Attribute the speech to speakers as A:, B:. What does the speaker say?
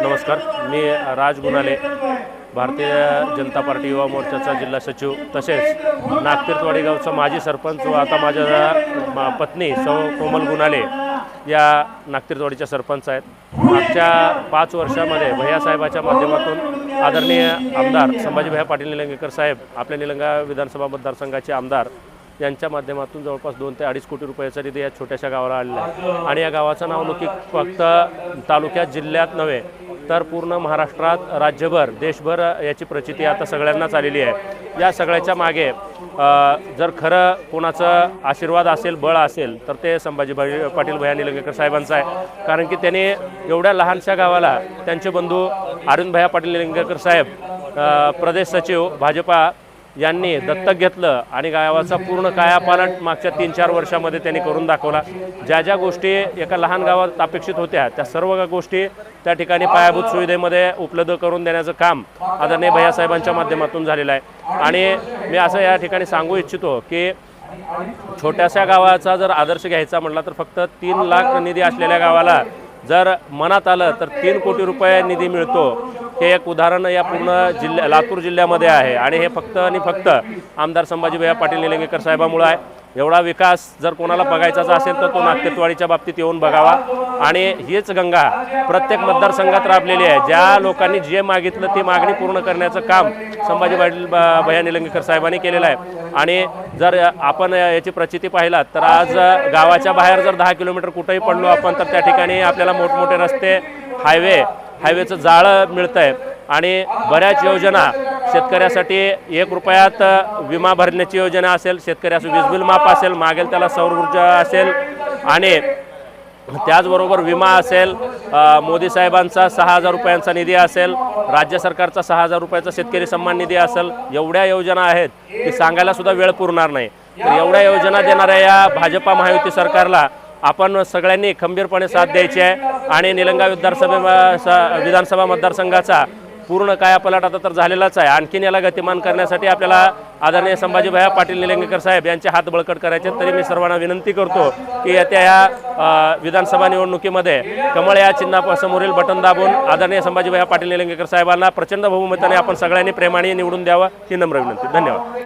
A: नमस्कार मी राज गुणाले भारतीय जनता पार्टी युवा मोर्चाचा जिल्हा सचिव तसेच नागतीर्थवाडी गावचा माजी सरपंच व आता माझ्या मा- पत्नी सौ कोमल गुणाले या नागतीर्थवाडीच्या सरपंच आहेत. मागच्या पाच वर्षामध्ये भैयासाहेबाच्या माध्यमातून आदरणीय आमदार संभाजीभैया पाटील निलंगेकर साहेब आपल्या निलंगा विधानसभा मतदारसंघाचे आमदार यांच्या माध्यमातून जवळपास दोन ते अडीच कोटी रुपयाचा निधी या छोट्याशा गावाला आलेला आहे. आणि या गावाचं नाव नावलौकिक फक्त तालुक्यात जिल्ह्यात नव्हे तर पूर्ण महाराष्ट्रात राज्यभर देशभर याची प्रचिती आता सगळ्यांनाच आलेली आहे. या सगळ्याच्या मागे जर खरं कोणाचं आशीर्वाद असेल बळ असेल तर ते संभाजी पाटील भैया निलंगेकर साहेबांचं आहे. कारण की त्यांनी एवढ्या लहानशा गावाला त्यांचे बंधू अरुण पाटील निलंगेकर साहेब प्रदेश सचिव भाजपा यांनी दत्तक घेतलं आणि गावाचा पूर्ण कायापालट मागच्या तीन चार वर्षामध्ये त्यांनी करून दाखवला. ज्या ज्या गोष्टी एका लहान गावात अपेक्षित होत्या त्या सर्व गोष्टी त्या ठिकाणी पायाभूत सुविधेमध्ये उपलब्ध करून देण्याचं काम आदरणीय भैयासाहेबांच्या माध्यमातून झालेलं आहे. आणि मी असं या ठिकाणी सांगू इच्छितो की छोट्याशा गावाचा जर आदर्श घ्यायचा म्हटला तर फक्त तीन लाख निधी असलेल्या गावाला जर मनात आलं तर तीन कोटी रुपये निधी मिळतो. हे एक उदाहरण या पूर्ण जिल्ह्या लातूर जिल्ह्यामध्ये आहे. आणि हे फक्त आणि फक्त आमदार संभाजीभैया पाटील निलंगेकर साहेबामुळं आहे. एवढा विकास जर कोणाला बघायचाच असेल तर तो नागतीर्थवाडीच्या बाबतीत येऊन बघावा. आणि हीच गंगा प्रत्येक मतदारसंघात राबलेली आहे. ज्या लोकांनी जे मागितलं ती मागणी पूर्ण करण्याचं काम संभाजी पाटील ब- भैया निलंगेकर साहेबांनी केलेलं आहे. आणि जर आपण याची प्रचिती पाहिलात तर आज गावाच्या बाहेर जर दहा किलोमीटर कुठंही पडलो आपण तर त्या ठिकाणी आपल्याला मोठमोठे रस्ते हायवे हायवेचं जाळं मिळतं आहे आणि बऱ्याच योजना शेतकऱ्यासाठी एक रुपयात विमा भरण्याची योजना असेल शेतकऱ्याचं वीज बिल माफ असेल मागेल त्याला सौर ऊर्जा असेल आणि त्याचबरोबर विमा असेल मोदी साहेबांचा सहा हजार रुपयांचा निधी असेल राज्य सरकारचा सहा हजार रुपयाचा शेतकरी सन्मान निधी असेल एवढ्या योजना आहेत की सांगायला सुद्धा वेळ पुरणार नाही. तर एवढ्या योजना देणाऱ्या या भाजपा महायुती सरकारला आपण सगळ्यांनी खंबीरपणे साथ द्यायची आहे. आणि निलंगा विधानसभे स- विधानसभा मतदारसंघाचा पूर्ण कायापलट आता तर झालेलाच आहे. आणखीन याला गतिमान करण्यासाठी आपल्याला आदरणीय संभाजीभाया पाटील निलंगेकर साहेब यांचे हात बळकट करायचे आहेत. तरी मी सर्वांना विनंती करतो की येत्या या विधानसभा निवडणुकीमध्ये कमळ या चिन्हासमोरील बटन दाबून आदरणीय संभाजीभाया पाटील निलंगेकर साहेबांना प्रचंड बहुमताने आपण सगळ्यांनी प्रेमाने निवडून द्यावं ही नम्र विनंती. धन्यवाद.